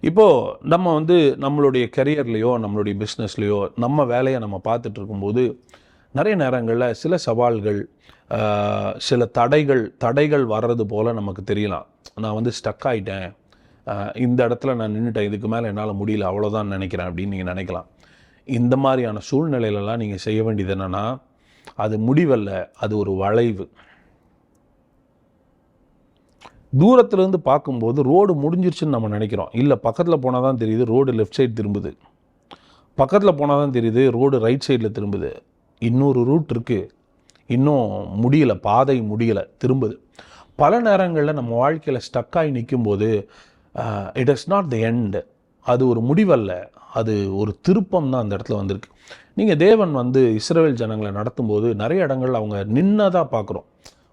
இப்போது நம்ம வந்து நம்மளுடைய கெரியர்லேயோ நம்மளுடைய பிஸ்னஸ்லேயோ நம்ம வேலையை நம்ம பார்த்துட்டு இருக்கும்போது நிறைய நேரங்களில் சில சவால்கள் சில தடைகள் தடைகள் வர்றது போல் நமக்கு தெரியலாம். நான் வந்து ஸ்டக் ஆகிட்டேன் இந்த இடத்துல நான் நின்றுட்டேன் இதுக்கு மேலே என்னால் முடியல. அவ்வளோதான் நினைக்கிறேன் அப்படின்னு நீங்கள் நினைக்கலாம். இந்த மாதிரியான சூழ்நிலையிலலாம் நீங்கள் செய்ய வேண்டியது என்னென்னா அது முடிவல்ல. அது ஒரு வளைவு. தூரத்துலேருந்து பார்க்கும்போது ரோடு முடிஞ்சிருச்சுன்னு நம்ம நினைக்கிறோம். இல்லை பக்கத்தில் போனால் தான் தெரியுது ரோடு லெஃப்ட் சைடு திரும்புது. பக்கத்தில் போனால் தான் தெரியுது ரோடு ரைட் சைடில் திரும்புது. இன்னொரு ரூட் இருக்குது இன்னும் முடியலை பாதை முடியலை திரும்புது. பல நேரங்களில் நம்ம வாழ்க்கையில் ஸ்டக்காகி நிற்கும்போது it is not the end அது ஒரு முடிவல்ல. அது ஒரு திருப்பம் தான் அந்த இடத்துல வந்திருக்கு. நீங்கள் தேவன் வந்து இஸ்ரேல் ஜனங்களை நடத்தும்போது நிறைய இடங்கள்ல அவங்க நின்னதாக பார்க்குறோம்.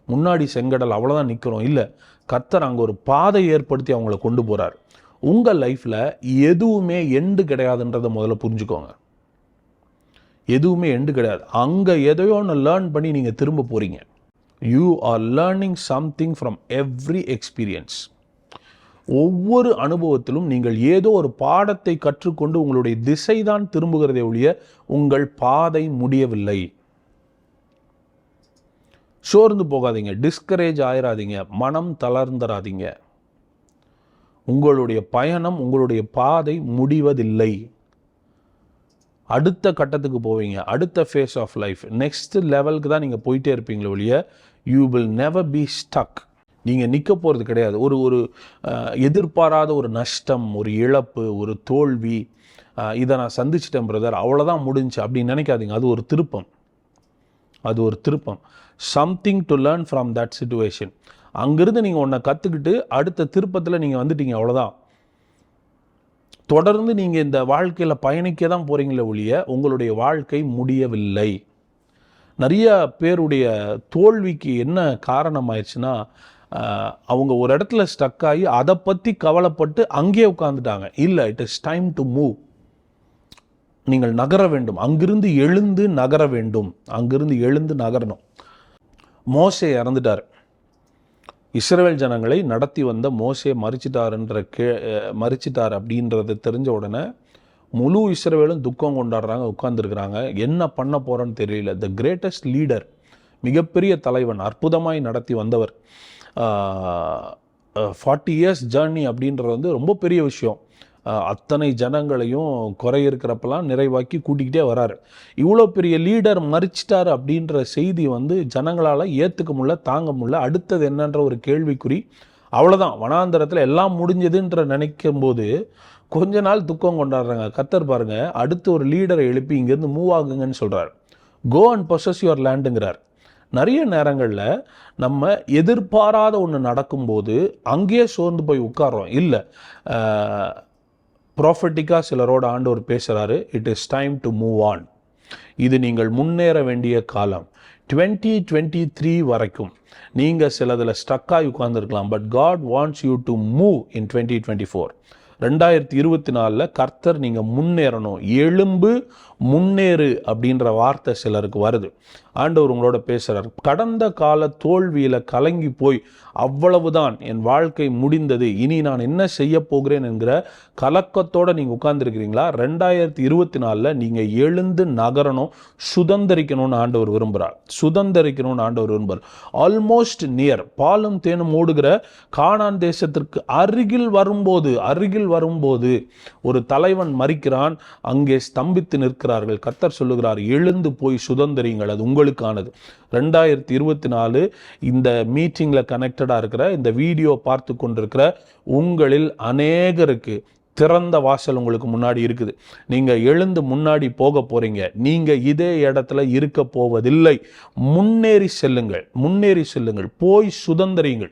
முன்னாடி செங்கடல் அவ்வளோதான் நிற்கிறோம் இல்லை கர்த்தர் அங்கே ஒரு பாதை ஏற்படுத்தி அவங்கள கொண்டு போகிறார் உங்கள் லைஃப்பில் எதுவுமே எண்டு கிடையாதுன்றதை முதல்ல புரிஞ்சுக்கோங்க. எதுவுமே எண்டு கிடையாது. அங்கே எதையோ ஒன்று லேர்ன் பண்ணி நீங்கள் திரும்ப போகிறீங்க you are learning something from every experience ஒவ்வொரு அனுபவத்திலும் நீங்கள் ஏதோ ஒரு பாடத்தை கற்றுக்கொண்டு உங்களுடைய திசைதான் திரும்புகிறதே ஒழிய உங்கள் பாதை முடியவில்லை. சோர்ந்து போகாதீங்க டிஸ்கரேஜ் ஆயிராதீங்க மனம் தளர்ந்துராதீங்க. உங்களுடைய பயணம் உங்களுடைய பாதை முடிவதில்லை. அடுத்த கட்டத்துக்கு போவீங்க அடுத்த ஃபேஸ் ஆஃப் லைஃப் நெக்ஸ்ட் லெவலுக்கு தான் நீங்கள் போயிட்டே இருப்பீங்களே ஒழிய you will never be stuck நீங்கள் நிற்க போகிறது கிடையாது. ஒரு ஒரு எதிர்பாராத ஒரு நஷ்டம் ஒரு இழப்பு ஒரு தோல்வி இதை நான் சந்திச்சிட்டேன் பிரதர் அவ்வளோதான் முடிஞ்சு அப்படின்னு நினைக்காதீங்க. அது ஒரு திருப்பம். அது ஒரு திருப்பம். Something to learn from that situation அங்கிருந்து நீங்கள் ஒன்றை கற்றுக்கிட்டு அடுத்த திருப்பத்தில் நீங்கள் வந்துட்டீங்க அவ்வளோதான் தொடர்ந்து நீங்கள் இந்த வாழ்க்கையில் பயணிக்க தான் போகிறீங்களே ஒழிய உங்களுடைய வாழ்க்கை முடியவில்லை. நிறைய பேருடைய தோல்விக்கு என்ன காரணம் ஆயிடுச்சுன்னா அவங்க ஒரு இடத்துல ஸ்டக் ஆகி அதை பற்றி கவலைப்பட்டு அங்கேயே உட்காந்துட்டாங்க இல்லை it is time to move நீங்கள் நகர வேண்டும். அங்கிருந்து எழுந்து நகர வேண்டும். அங்கிருந்து எழுந்து நகரணும். மோசே இறந்துட்டார். இஸ்ரேல் ஜனங்களை நடத்தி வந்த மோசே மறிச்சிட்டாருன்ற கே மறிச்சிட்டார் அப்படின்றது தெரிஞ்ச உடனே முழு இஸ்ரேவேலும் துக்கம் கொண்டாடுறாங்க உட்காந்துருக்குறாங்க என்ன பண்ண போகிறோன்னு தெரியல. த கிரேட்டஸ்ட் லீடர் மிகப்பெரிய தலைவன் அற்புதமாய் நடத்தி வந்தவர். ஃபார்ட்டி இயர்ஸ் ஜேர்னி அப்படின்றது வந்து ரொம்ப பெரிய விஷயம். அத்தனை ஜனங்களையும் குறை இருக்கிறப்பெல்லாம் நிறைவாக்கி கூட்டிக்கிட்டே வராரு. இவ்வளோ பெரிய லீடர் மறிச்சிட்டார் அப்படின்ற செய்தி வந்து ஜனங்களால் ஏற்றுக்க முடியல தாங்க முடியல. அடுத்தது என்னன்ற ஒரு கேள்விக்குறி. அவ்வளோதான் வனாந்தரத்தில் எல்லாம் முடிஞ்சதுன்ற நினைக்கும் போது கொஞ்ச நாள் துக்கம் கொண்டாடுறாங்க. கத்தர் பாருங்க அடுத்து ஒரு லீடரை எழுப்பி இங்கேருந்து மூவ் ஆகுங்கன்னு சொல்கிறார் கோ அண்ட் பொசஸ் யுவர் லேண்டுங்கிறார் நிறைய நேரங்களில் நம்ம எதிர்பாராத ஒன்று நடக்கும்போது அங்கேயே சோர்ந்து போய் உட்கார்றோம். இல்லை ப்ராஃபட்டிக்காக சிலரோட ஆண்டவர் பேசுகிறாரு it is time to move on இது நீங்கள் முன்னேற வேண்டிய காலம். டுவெண்ட்டி டுவெண்ட்டி த்ரீ வரைக்கும் நீங்கள் சிலதில் ஸ்டக்காகி உட்காந்துருக்கலாம் but God wants you to move in twenty twenty four ரெண்டாயிரத்தி இருபத்தி நாலில் கர்த்தர் நீங்கள் முன்னேறணும். எலும்பு முன்னேறு அப்படின்ற வார்த்தை சிலருக்கு வருது. ஆண்டவர் உங்களோட பேசுகிறார் கடந்த கால தோல்வியில் கலங்கி போய் அவ்வளவுதான் என் வாழ்க்கை முடிந்தது. இனி நான் என்ன செய்ய போகிறேன் என்கிற கலக்கத்தோடு நீங்கள் உட்கார்ந்துருக்கிறீங்களா? ரெண்டாயிரத்தி இருபத்தி நாலில் நீங்கள் எழுந்து நகரணும் சுதந்திரிக்கணும்னு ஆண்டவர் விரும்புகிறார் சுதந்திரிக்கணும்னு ஆண்டவர் விரும்புகிறார் ஆல்மோஸ்ட் நியர் பாலும் தேனும் ஓடுகிற காணான் தேசத்திற்கு அருகில் வரும்போது அருகில் வரும்போது ஒரு தலைவன் மறிக்கிறான் அங்கே ஸ்தம்பித்து நிற்கிறார்கள். கத்தர் சொல்லுகிறார் எழுந்து போய் சுதந்திரிங்கள் அது உங்களுக்கானது. ரெண்டாயிரத்தி இருபத்தி நாலு இந்த மீட்டிங்கில் கனெக்ட் கனெக்டடாக இருக்கிற இந்த வீடியோ பார்த்து கொண்டிருக்கிற உங்களில் அநேகருக்கு திறந்த வாசல் உங்களுக்கு முன்னாடி இருக்குது. நீங்கள் எழுந்து முன்னாடி போக போறீங்க. நீங்கள் இதே இடத்துல இருக்க போவதில்லை. முன்னேறி செல்லுங்கள். முன்னேறி செல்லுங்கள். போய் சுதந்திரியுங்கள்.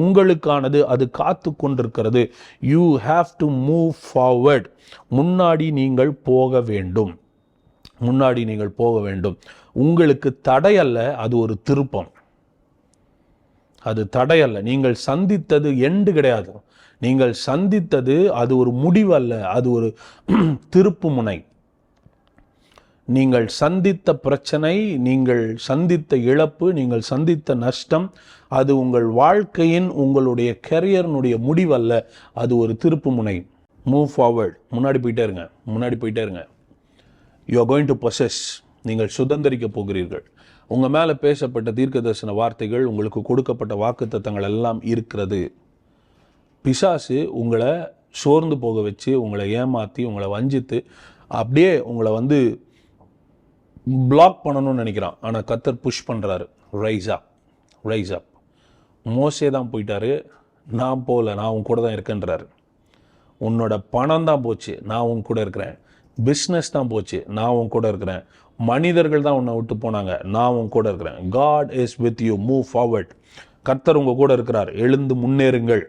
உங்களுக்கானது அது காத்து கொண்டிருக்கிறது. You have to move forward முன்னாடி நீங்கள் போக வேண்டும். முன்னாடி நீங்கள் போக வேண்டும். உங்களுக்கு தடையல்ல அது ஒரு திருப்பம். அது தடையல்ல. நீங்கள் சந்தித்தது எண்டு கிடையாது. நீங்கள் சந்தித்தது அது ஒரு முடிவல்ல. அது ஒரு திருப்பு முனை. நீங்கள் சந்தித்த பிரச்சனை நீங்கள் சந்தித்த இழப்பு நீங்கள் சந்தித்த நஷ்டம் அது உங்கள் வாழ்க்கையின் உங்களுடைய கெரியர்னுடைய முடிவல்ல. அது ஒரு திருப்பு முனை. மூவ் ஃபார்வர்டு முன்னாடி போயிட்டே இருங்க. முன்னாடி போயிட்டே இருங்க. You are going to possess நீங்கள் சுதந்திரிக்க போகிறீர்கள். உங்கள் மேலே பேசப்பட்ட தீர்க்க தரிசன வார்த்தைகள் உங்களுக்கு கொடுக்கப்பட்ட வாக்குத்தத்தங்கள் எல்லாம் இருக்கிறது. பிசாசு உங்களை சோர்ந்து போக வச்சு உங்களை ஏமாற்றி உங்களை வஞ்சித்து அப்படியே உங்களை வந்து பிளாக் பண்ணணும்னு நினைக்கிறான். ஆனால் கத்தர் புஷ் பண்ணுறாரு ரைஸ் அப் ரைஸ் அப் மோசே தான் போயிட்டாரு. நான் போகல நான் உன் கூட தான் இருக்கேன்றாரு. உன்னோட பணம் தான் போச்சு நான் உன் கூட இருக்கிறேன். பிஸ்னஸ் தான் போச்சு நான் உன் கூட இருக்கிறேன். மனிதர்கள் தான் உன்னை விட்டு போனாங்க. நான் உன் கூட இருக்கிறேன். God is with you move forward கர்த்தர் உங்கள் கூட இருக்கிறார். எழுந்து முன்னேறுங்கள்.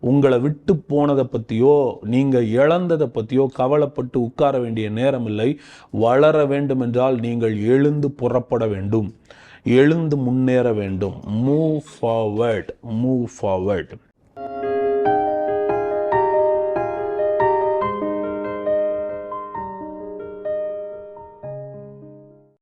உங்களை விட்டு போனதை பற்றியோ நீங்கள் இழந்ததை பற்றியோ கவலைப்பட்டு உட்கார வேண்டிய நேரம் இல்லை வளர வேண்டும் என்றால் நீங்கள் எழுந்து புறப்பட வேண்டும். எழுந்து முன்னேற வேண்டும். Move forward move forward